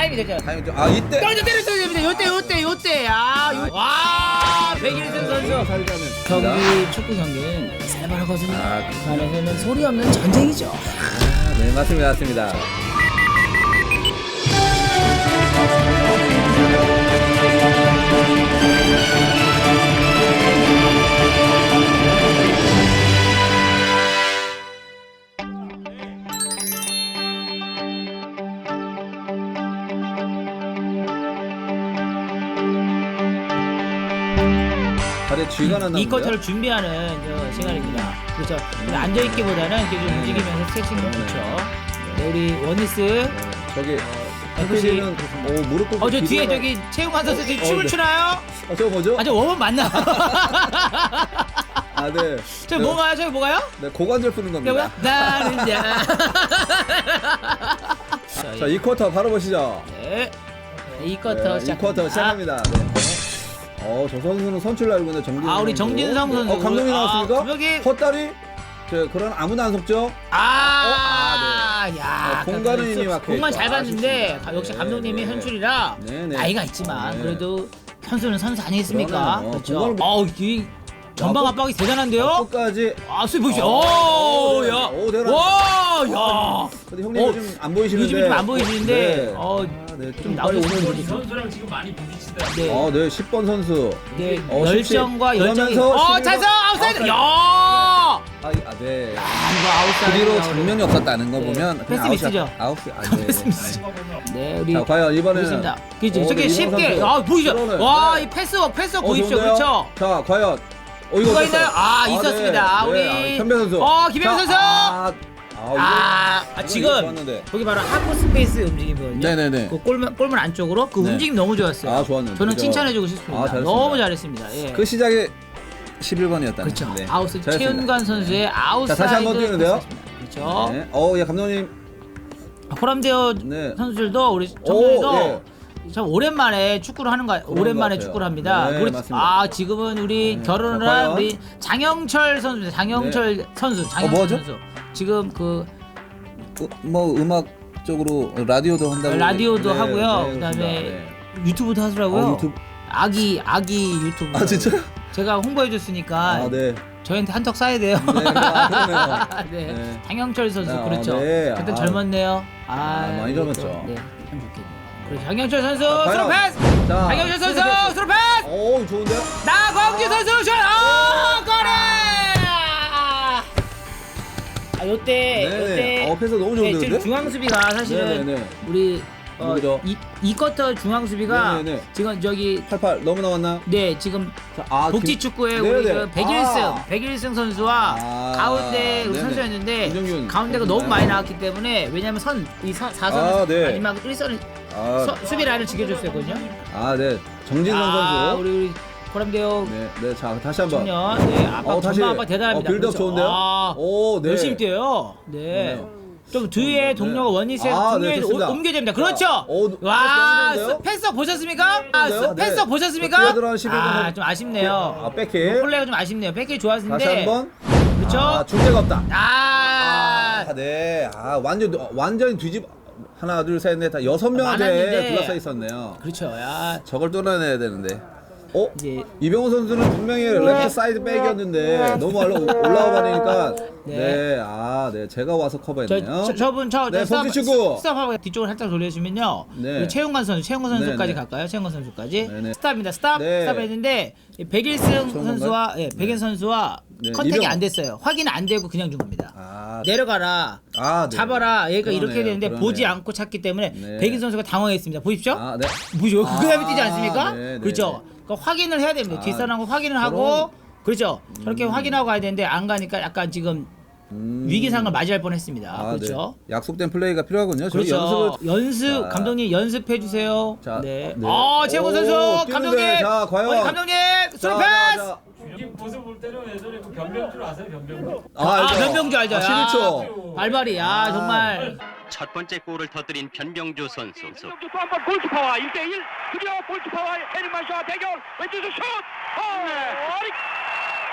타임이 되죠. 타임 좀- 아 이때 떨어져 때렸어야 됩니다. 요때 요때 요때 아, 요, 와 백일승 선수 살자는 경기 축구 경기는 살벌하거든요. 아, 그 안에서는 소리 없는 전쟁이죠. 아, 네 맞습니다 맞습니다 다리에 쥐가 났나 이 본데요? 쿼터를 준비하는 저 시간입니다. 그렇죠. 앉아 있기보다는 이렇게 좀 움직이면서 스트레칭 좋죠. 네, 우리 원니스 네, 저기 FC는 오 무릎 꿇고 어 저 뒤에 기도가- 저기 최웅환 선수 지금 어, 춤을 네. 추나요? 아 저거 뭐죠? 아 저 워먼 맞나? 아 네 저 뭐가요? 저기 뭐가요? 네 고관절 푸는 저기 뭐야? 겁니다 나는 자. 자 2쿼터 바로 보시죠 네. 이 쿼터 네, 시작. 2쿼터 시작합니다 네. 어 저 선수는 선출 날고 있는 정진성 아, 우리 정진성 선수. 어 감독이 아, 나왔습니까? 감독이. 헛다리 저 그런 아무나 안 속죠? 아, 야, 어, 공간은 그 이미 막혀 공간 있고. 잘 봤는데 아쉽습니다. 역시 네, 감독님이 네. 현출이라 네, 네. 나이가 있지만 네. 그래도 선수는 선수 아니겠습니까? 그러네요. 그렇죠. 공간을 이 전방 야, 압박이 대단한데요? 끝까지 아, 수비 보시죠. 어, 오, 네. 야, 오, 대단하다. 와, 야. 근데 형님 어, 요즘 안 보이시는데 요즘 좀 안 보이시는데, 네. 어, 아, 네, 좀좀 나오셨으면 빨리 오면 좋겠어요. 선수랑 지금 많이 부딪히더라고요. 네. 어, 네, 10번 선수. 네, 어, 열정과 17. 열정이. 그러면서 어, 11번 찬스 아웃사이드. 야! 아, 아 네. 아, 이거 아웃사이드. 그리로. 장면이 없었다는 거 네. 보면 패스 아웃이- 미스죠? 아웃이 아, 네. 패스 미스. 네, 우리 자, 과연 이번에는 보겠습니다. 그죠? 어, 저게 네, 쉽게 선수. 아 보이죠? 그러네. 와, 네. 이 패스워 패스워 어, 보이시죠? 좋은데요? 그렇죠? 자, 과연 어, 이거 누가 어땠어요? 있나요? 아, 네. 있었습니다. 네, 우리 아, 현배 선수. 어, 김현 자, 선수. 아, 아, 이거- 아, 아, 이거 지금 좋았는데. 거기 바로 하프 스페이스 움직임이거든요. 네네네. 그 골문 골문 안쪽으로 그 네. 움직임 너무 좋았어요. 아, 좋았는데. 저는 그죠? 칭찬해주고 싶습니다. 아, 잘했습니다. 너무 잘했습니다. 예. 그 시작이 11번이었다는 그렇죠. 아웃사이드 최윤관 선수의 자, 아웃사이드 다시 한번 뛰는데요? 패스였습니다. 그렇죠. 네. 어, 예, 감독님. 호람데어 네. 선수들도 우리 정들도 예. 참 오랜만에 축구를 하는 거 오랜만에 것 같아요. 축구를 합니다. 네, 우리 맞습니다. 아 지금은 우리 네. 결혼을 자, 한 과연? 우리 장영철 선수입니다. 장영철 선수, 장영철 뭐죠? 선수. 지금 그 어, 뭐 음악 쪽으로 라디오도 한다고 라디오도 네, 하고요. 네, 그다음에. 유튜브도 하더라고요. 어, 유튜브. 아기 아기 유튜브. 아, 진짜요? 제가 홍보해줬으니까 아, 네. 저희한테 한턱 쏴야 돼요. 네, 아, 그러네요. 네. 네. 장영철 선수 아, 그렇죠. 네. 그때 아. 젊었네요. 아, 아, 많이 젊었죠. 네, 참 좋겠네요. 그리고 장영철 선수 과연? 스루 패스. 자, 장영철 선수 스루 패스. 스루 패스. 오, 좋은데요? 나광주 선수 슛! 아, 아, 요때 네네. 요때 어, 패스 너무 좋은데, 네, 지금 근데? 중앙 수비가 사실은 네네네. 우리 어, 누구죠? 이, 이 쿼터 중앙 수비가 네네네. 지금 저기 88 너무 나왔나? 네 지금 자, 아, 복지 김- 축구에 네네. 우리 그 백일승 아. 백일승 선수와 아, 가운데 우리 네네. 선수였는데 김정균 가운데가 선수인가요? 너무 많이 나왔기 때문에 왜냐면 선이 4선 아, 네. 마지막 1선을 아, 수비 라인을 지켜줬었거든요. 아, 네. 정진성 아, 선수. 우리 우리 코람데오 네, 네. 자, 다시 한번. 청년 네 압박 어, 다시. 전방 압박 대단합니다. 어, 빌드업 그렇죠. 좋은데요? 아, 오, 네. 열심히 뛰어요. 네. 좋네요. 좀 뒤에 네. 동료가 원니스에서 아, 네, 동료에 좋습니다. 옮겨야 됩니다. 자, 그렇죠. 오, 와, 패스? 스- 보셨습니까? 아? 스- 패스 네. 보셨습니까? 11번 아, 선- 좀 아쉽네요. 아, 백힐. 플레이가 좀 아쉽네요. 백이 좋았는데. 다시 한번. 그렇죠? 아, 중대가 없다. 아, 아, 네. 아, 완전 완전히 뒤집 하나, 둘, 셋, 넷, 다 여섯 많았는데. 명한테 둘러싸여 있었네요. 그렇죠. 야, 저걸 뚫어내야 되는데. 어? 이제 이병호 선수는 분명히 레프트 사이드 백이었는데 너무 올라- 올라와 버리니까 네. 네. 아, 네. 제가 와서 저, 커버했네요. 저 저분 저, 네, 저 복지 축구. 스탑하고 뒤쪽으로 살짝 돌려주면요. 네. 최용관 선수, 최용관 네, 선수까지 네. 갈까요? 최용관 선수까지. 네, 네. 스탑입니다. 스탑. 네. 스탑했는데 이 백일승 좋은 선수와 예, 백일 선수와 네, 컨택이 이병헌. 안 됐어요. 확인은 안 되고 그냥 준 겁니다. 아, 내려가라. 아, 네. 잡아라. 얘가 그러네요, 이렇게 되는데 그러네요. 보지 않고 찾기 때문에 네. 백인 선수가 당황했습니다. 보십시오. 아, 네. 보죠. 아, 그 다음에 뛰지 않습니까? 네, 네, 그렇죠. 그러니까 확인을 해야 됩니다. 아, 뒷사람하고 확인을 하고 그렇죠. 저렇게 확인하고 가야 되는데 안 가니까 약간 지금 음. 위기상을 맞이할 뻔했습니다. 아, 그렇죠. 네. 약속된 플레이가 필요하군요. 저희 그렇죠. 연습을 연습 자. 감독님 연습해 주세요. 자, 네. 네. 아 최고 선수 오, 감독님. 뛰는데, 자, 과연. 어디 감독님 자, 스루 자, 패스. 자. 이 모습 볼 때는 예전에 그 변병줄 아세요? 변병줄. 아, 알죠? 변병주 알죠? 아, 11초. 발발이 야 아. 정말 첫 번째 골을 터뜨린 변병주 선수. 변병주 또 한 번 골키퍼와 1대1 드디어 골키퍼와 헤르만샤와 대결 왼쪽에서 슛! 어!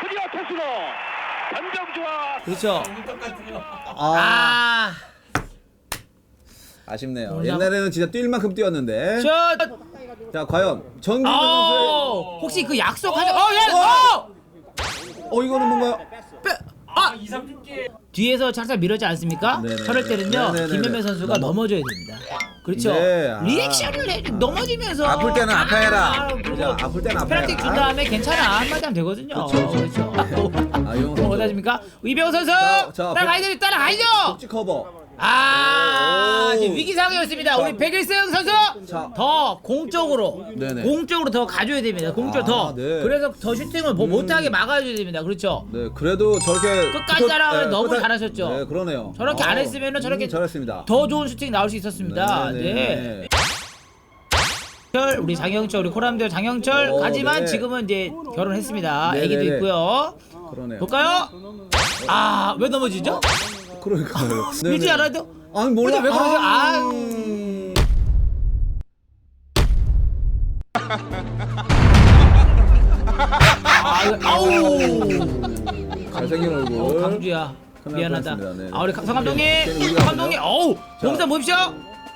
드디어 토스로 변병주와 그렇죠. 아, 아. 아쉽네요. 옛날에는 진짜 뛸 만큼 뛰었는데. 슛! 자, 과연 선수의 아, 혹시 그 약속하자. 어, 예! 어! 어 이거는 뭔가요? 빼! 아! 2, 30개 뒤에서 살짝 미러지 않습니까? 네네. 저럴 때는요 네네네네. 김현배 선수가 넘어- 넘어져야 됩니다. 그렇죠. 네, 아. 리액션을 해 넘어지면서 아플 때는 아파해라. 그리고 그죠? 아플 때는 아파해라. 페널티 준 다음에 괜찮아 한마디 하면 되거든요. 그렇죠, 그렇죠. 아, 이용 선수. 뭐 어떠십니까? 이병호 선수 자, 자, 따라가야죠 따라가야죠. 복지 커버. 아 오. 지금 위기 상황이었습니다. 자. 우리 백일승 선수 자. 더 공적으로 네네. 공적으로 더 가줘야 됩니다. 공적 아, 더 네. 그래서 더 슈팅을 뭐 음. 못하게 막아줘야 됩니다. 그렇죠. 네, 그래도 저렇게 끝까지 붙어- 따라가면 네, 너무 끝까지- 잘하셨죠? 네, 그러네요. 저렇게 안 했으면은 저렇게 음, 잘했습니다. 더 좋은 슈팅이 나올 수 있었습니다. 네. 네네. 장영철, 우리 장영철 우리 코람대ው 장영철 오, 하지만 네. 지금은 이제 결혼했습니다. 아기도 있고요. 그러네요. 볼까요? 아 왜 넘어지죠? 그러니까요. 네네. 않아도 아니 몰라. 왜 그러죠? 아. 음. 아 아우 잘생긴 얼굴. 어, 강주야 미안하다. 네네. 아 우리 성 감독님, 네, 성 우리가 감독님, 어우 몸싸움 보십시오.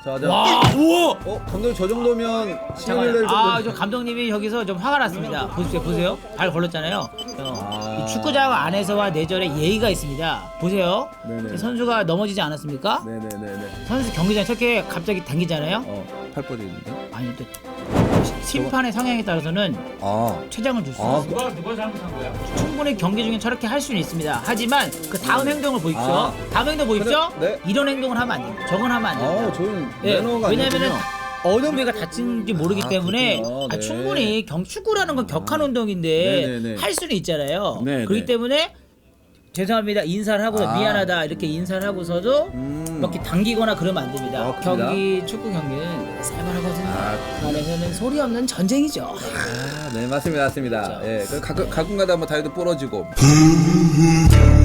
자, 자. 와 우와. 어, 감독님 저 정도면 시간을 낼 잠깐만요. 아, 정도. 저 감독님이 여기서 좀 화가 났습니다. 보세요, 보세요. 발 걸렸잖아요. 어, 축구장 안에서와 내절에 예의가 있습니다. 보세요. 네네. 이 선수가 넘어지지 않았습니까? 네네네네. 선수 경기장 저렇게 갑자기 당기잖아요. 어, 팔 뻗어있는데? 아니 또 시- 심판의 성향에 따라서는 아. 퇴장을 줄 수 아, 있어요. 누가 누가 잘못한 거야? 충분히 경기 중에 저렇게 할 수는 있습니다. 하지만 그 다음 행동을 보십시오. 아. 다음 행동 보십시오. 네. 이런 행동을 하면 안 됩니다. 저건 하면 안 됩니다. 아, 저는 예, 매너가 왜냐면은 아니군요. 어느 부위가 다친지 모르기 아, 때문에 그렇구나. 아, 네. 충분히 경 축구라는 건 격한 아. 운동인데 네네네. 할 수는 있잖아요. 네네. 그렇기 때문에 죄송합니다 인사를 하고 아. 미안하다 이렇게 인사를 하고서도 음. 막 이렇게 당기거나 그러면 안 됩니다. 아, 그렇습니다. 경기 축구 경기는 살만하거든요. 아, 그 안에서는 소리 없는 전쟁이죠. 아, 네, 맞습니다. 맞습니다. 그렇죠. 예. 그 가끔 가끔가다 뭐 다리도 부러지고.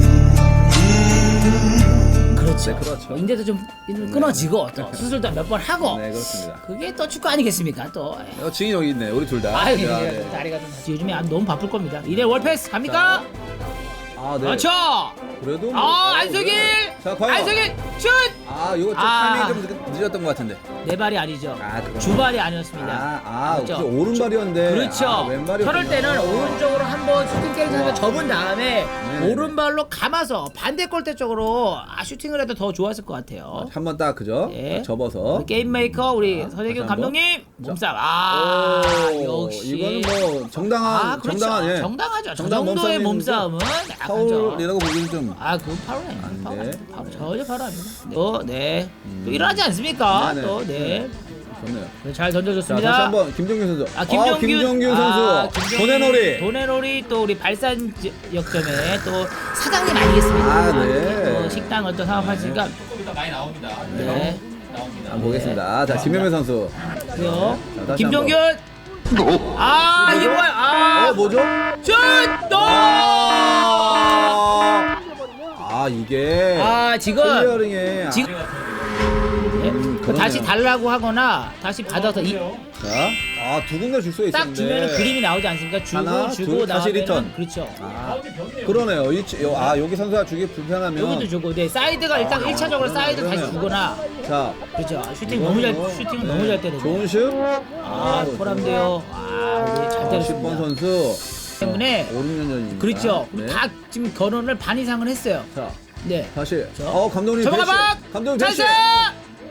그렇죠. 네, 그렇죠. 인제도 좀 끊어지고 또 수술도 몇 번 하고 네, 그렇습니다. 그게 또 축구 아니겠습니까 또. 어, 증인 여기 있네. 우리 둘 다. 아유, 야, 예, 네. 다리가 좀 요즘에 안- 너무 바쁠 겁니다. 이대 월패스 갑니까? 아, 네. 그렇죠. 그래도 뭐- 아 어, 안석일, 네. 자, 과연. 안석일 슛. 아, 요거 좀 아. 타이밍이 좀 늦었던 것 같은데. 내 발이 아니죠. 아, 그럼. 주발이 아니었습니다. 아, 아, 그렇죠. 그 오른발이었는데. 그렇죠. 아, 왼발이었구나. 저럴 때는 오른쪽으로 한번 슈팅 때리면서 접은 다음에 네네네. 오른발로 감아서 반대 골대 쪽으로 아, 슈팅을 해도 더 좋았을 것 같아요. 한 번 딱 그죠? 예. 딱 접어서. 게임 메이커 우리 다시 서재균. 감독님 몸싸움 아 오, 역시 이거는 뭐 정당한 아 그렇죠 정당한 예. 정당하죠 저 정당한 정도의 몸싸움은 약간 좀 파울이라고 보기는 좀 아, 그건 바로 아닙니다. 안 바로 돼. 아닙니다. 바로 전혀 바로 아닙니다. 또, 네. 또 일어나지 않습니까? 네네. 또, 네. 좋네요. 네, 잘 자, 던져줬습니다. 다시 한번 김종균 선수. 아, 김정균, 김종균 선수. 아, 김정균, 도네놀이. 도네놀이 또 우리 발산 지- 역점에 또 사장님 아니겠습니까? 아, 네. 또 식당 어떤 사업하시니까 조금 이따 많이 나옵니다. 네. 나옵니다. 한번 보겠습니다. 자, 김현민 선수. 그래요. 자, 다시 김종균. 아, 이게 뭐야? 아, 어, 뭐죠? 슛! 또! 아, 아 이게 아, 지금 클리어링에 지금 네. 음, 그러네요. 다시 달라고 하거나 다시 받아서 이, 자, 아, 두 군데 줄 수가 딱 있었는데. 주면은 그림이 나오지 않습니까? 주고 하나, 주고 둘, 다시 리턴. 그렇죠. 아. 그러네요. 이, 요, 아, 여기 선수가 주기 불편하면 주고, 네 사이드가 일단 아, 1차적으로 사이드 다시 그러네요. 주거나 자, 그렇죠. 슈팅 너무 잘 슈팅은 네. 너무 잘 때리고. 좋은 슛. 아, 포람돼요. 아, 우리 잘 10번 때렸습니다. 선수. 때문에 5, 6년 전이니까. 그렇죠. 네. 다 지금 결혼을 반 이상은 했어요. 자, 네. 다시. 저. 어, 감독님 저번 대시. 가방 감독님 찬스! 대시.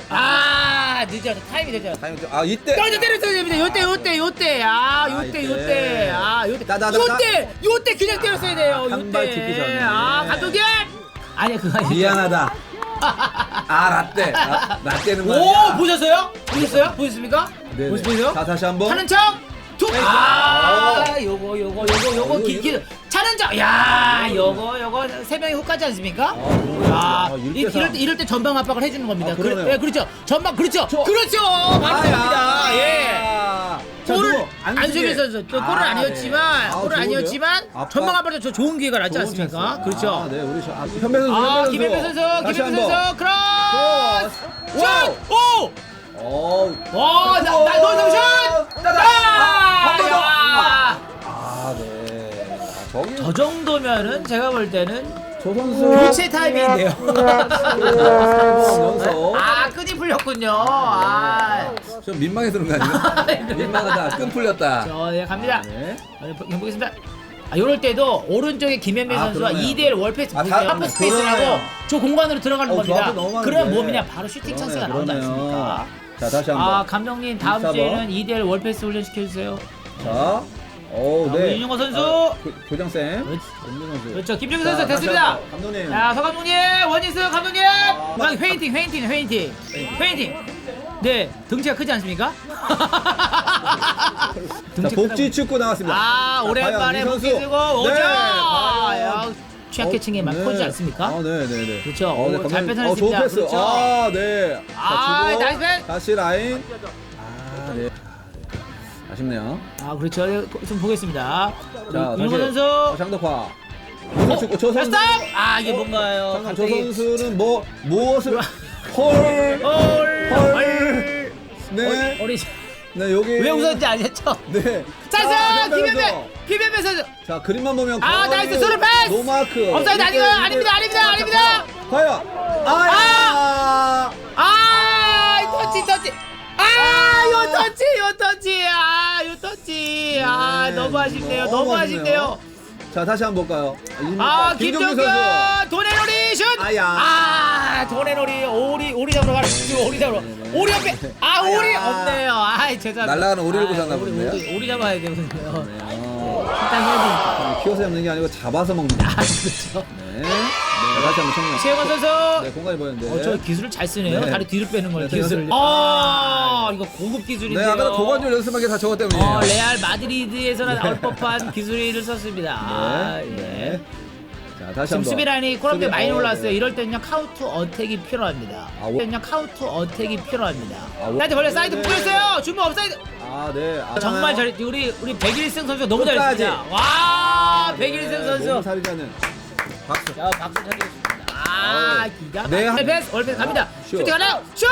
아, 늦어서 타임이 늦어서. 타임 좀- 아, 이때. 떨어져 때렸어야 됩니다. 요때 요때 요때 아 요때 이때. 요때 아 요때 나, 나, 나, 요때 요때 그냥 때렸어야 돼요. 한발 딛기 요때 전에. 아 감독님 아니야 그거 아니야. 미안하다. 아, 라떼. 아, 라떼는 오 말이야. 보셨어요? 보셨어요? 보셨습니까? 네네. 보세요? 자, 다시 한번. 차는 척. 툭! 아, 요거 요거 요거 요거 어, 기, 기, 차는 척. 야, 요거 요거 세 명이 훅 가지 않습니까? 아, 야, 아, 이, 일대 이럴 때 이럴 때 전방 압박을 해주는 겁니다. 아, 그. 예, 그렇죠. 전방 그렇죠. 저- 그렇죠. 바로 됩니다. 예. 자, 골을? 안수길 선수 또 골은 아, 아니었지만 네. 아, 골은? 아니었지만. 전방 압박에서 저 좋은 기회가 났지 좋은 않습니까? 그렇죠. 아, 네, 우리 저, 아, 현배 선수, 아, 현배 김현배 선수, 다시 김현배 한 번. 선수, 크로스! 와우. 슛! 오! 어, 와, 나, 나, 너, 너, 슛! 따다. 아, 한번 더. 야. 아, 네. 아, 저기 저 정도면은 제가 볼 때는 조 선수 교체 타이밍인데요. 연속. 아 끈이 풀렸군요. 아, 좀 민망해 서 그런 거 아니야? 민망하다. 끈 풀렸다. 저 예, 갑니다. 네. 어, 보겠습니다. 아, 요럴 때도 오른쪽에 김현배 아, 선수가 그러네요. 2대1 월패스 아. 다- 하프 스페이스를 하고 그러네요. 저 공간으로 들어가는 어, 겁니다. 조합이 너무 많은데. 그러면 뭐냐 바로 슈팅 찬스가 그러네요, 나오지 그러네요. 않습니까? 자 다시 한 번. 아 감독님 다음 24번. 주에는 2대1 월패스 훈련 시켜주세요. 자. 오 아, 네. 우리 윤용호 선수. 아, 교- 교장 쌤. 선수. 그렇죠. 김정규 자, 선수 됐습니다. 감독님. 자, 서 감독님, 원희수 감독님, 막 회인팅, 회인팅, 회인팅, 회인팅. 네, 등치가 크지 않습니까? 자 복지. 축구 나왔습니다. 아, 자, 오랜만에 복귀 선수. 쓰고 오죠. 네, 과연. 야, 취약계층에 막 네. 커지지 않습니까? 아, 네, 네, 네. 그렇죠. 어, 네, 오, 잘 감독님. 뺏어냈습니다. 어, 좋은 패스. 그렇죠. 아, 네. 자, 아, 주고 나이스 패스. 다시 라인. 아, 네. 아쉽네요. 아, 그렇죠. 좀 보겠습니다. 자, 윤호 다시. 선수. 장덕화. 어, 축구 저 선수. 스탑! 아, 이게 뭔가요? 잠깐 저 갑자기. 선수는 뭐 무엇을 헐. 헐, 헐. 헐. 네. 어리, 네, 여기 왜 웃었는지 아셨죠? 네. 찬스! 자, 김현배! 김현배 선수! 자, 그림만 보면 아, 거의 나이스 수루 패스! 노마크. 업사이드 아니고요. 이게- 아닙니다, 아닙니다, 아닙니다. 과연. 아! 아, 이 터치, 터치. 너무 아쉽네요. 너무 아쉽네요. 자, 다시 한번 볼까요? 아, 김종규 김정규 선수. 도네놀이 슛. 아야. 아, 도네놀이 오리 오리 잡으러 가는 지금 오리 잡으러. 오리 옆에. 아, 아야. 오리 없네요. 아, 죄송합니다. 날아가는 오리를 아, 보셨나 본데요? 오리, 오리 잡아야 되거든요. 어, 일단 해야 되니까. 키워서 잡는 게 아니고 잡아서 먹는 거. 아, 그렇죠. 네. 네. 다시 한번 청량. 최영원 선수. 네, 공간이 보였는데. 어, 저 기술을 잘 쓰네요. 네. 다리 뒤로 빼는 걸 네, 기술을. 제가- 아, 이거 고급 네, 기술인데요. 아까 고관절 연습한 게 다 저것 때문이에요. 어, 레알 마드리드에서는 나올 법한 기술을 썼습니다. 아, 예. 네. 자, 다시 지금 한번. 수비 라인이 수비- 많이 어, 올랐어요. 네. 이럴 때는요 카운터 어택이 필요합니다. 아, 워- 이럴 때는요 카운터 어택이 필요합니다. 아, 워- 사이드 벌려 사이드 네, 뿌렸어요. 주문 업사이드. 아, 네. 아, 정말 잘했. 우리 우리 백일승 선수 너무 끝까지. 잘했습니다. 와 백일승 네, 선수. 않는 박수. 자 박수 쳐드리겠습니다. 아. 기가 네. 한- 패스 월패스 갑니다. 슛. 슈팅 하나요? 슛.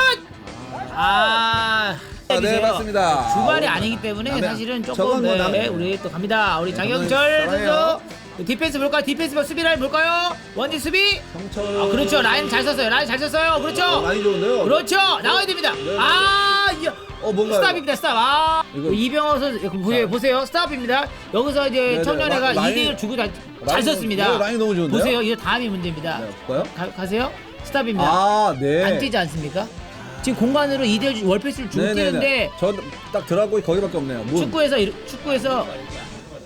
아. 아, 네, 맞습니다. 주발이 아니기 때문에 남의- 사실은 저건 조금 뭐 네, 남의- 우리 또 갑니다. 우리 네, 장영철 잘해요. 선수 디펜스 볼까요? 디펜스 볼 수비 라인 볼까요? 원진 수비. 성철. 아, 그렇죠. 라인 잘 썼어요. 라인 잘 썼어요. 그렇죠. 어, 많이 좋은데요. 그렇죠. 나와야 됩니다. 네. 아, 이야. 어, 뭔가요? 스탑입니다. 스탑. 아, 이거- 이병헌 선수 이거 보세요. 보세요. 스탑입니다. 여기서 이제 네, 네. 청년회가 라- 라인- 2대1 주고 다, 잘 라인 썼습니다. 네, 라인 너무 좋은데요? 보세요. 이거 다음이 문제입니다. 네, 볼까요? 가, 가세요. 스탑입니다. 아, 네. 안 뛰지 않습니까? 지금 공간으로 2대1 월패스를 주고 뛰는데 저딱 들어가고 거기밖에 없네요. 문. 축구에서 이르- 축구에서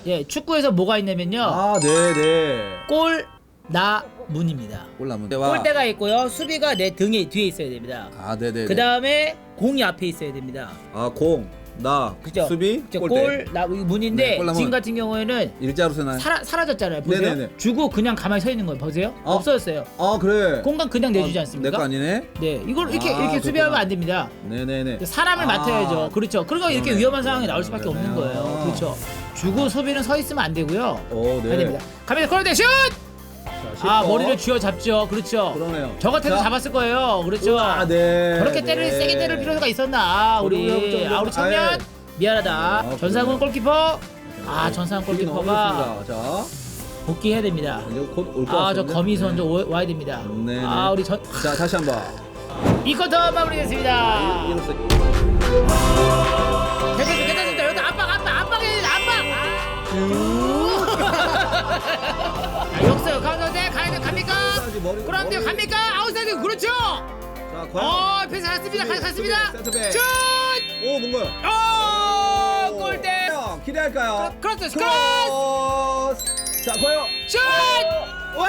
예, 축구에서 뭐가 있냐면요. 아, 네, 네. 골, 나, 문입니다. 올라문. 골대가 있고요. 수비가 내 등에 뒤에 있어야 됩니다. 아, 네, 네. 그 다음에 공이 앞에 있어야 됩니다. 아, 공, 나, 그죠? 수비, 그죠? 골대. 골, 나, 이 문인데 네, 골. 지금 같은 경우에는 일자로 쓰나요? 사라, 사라졌잖아요. 보세요. 네네네. 주고 그냥 가만히 서 있는 거예요. 보세요. 어? 없어졌어요. 아, 그래. 공간 그냥 내주지 어, 않습니까? 내거 아니네. 네, 이걸 이렇게 아, 이렇게 수비하면 그렇구나. 안 됩니다. 네, 네, 네. 사람을 아. 맡아야죠. 그렇죠. 그러니까 이렇게 그러네. 위험한 상황이 나올 수밖에 없는 그러네요. 거예요. 그렇죠. 주고 수비는 서 있으면 안 되고요. 오, 네. 안 됩니다. 갑니다. 코너대 슛! 자, 아 10번. 머리를 쥐어 잡죠. 그렇죠. 그러네요. 저 같아도 자. 잡았을 거예요. 그렇죠. 아, 네. 그렇게 네. 때릴 세게 때릴 필요가 있었나? 아, 우리 우리 좀- 아 우리 청년 아예. 미안하다. 아, 전상훈. 골키퍼. 아 전상훈 수비 너무 골키퍼가. 자, 복귀해야 됩니다. 이제 곧올것 아 저 같은데. 거미선 저 오- 와야 됩니다. 네, 네. 아 우리 전 자, 다시 한번. 이 쿼터 마무리됐습니다. 이로써 괜찮습니다. 괜찮습니다. 여기 압박 압박 압박해 압박. 아, 역습 가운데 가야 돼 갑니까? 머리- 그런데 머리- 갑니까? 아웃사이드 그렇죠. 자, 과연. 어 패스 갔습니다. 가- 갔습니다. 센터백. 슛! 오, 뭔가요? 어 골대. 형, 기대할까요? 크로스 크로스 크로스! 자, 과연. 슛! 와!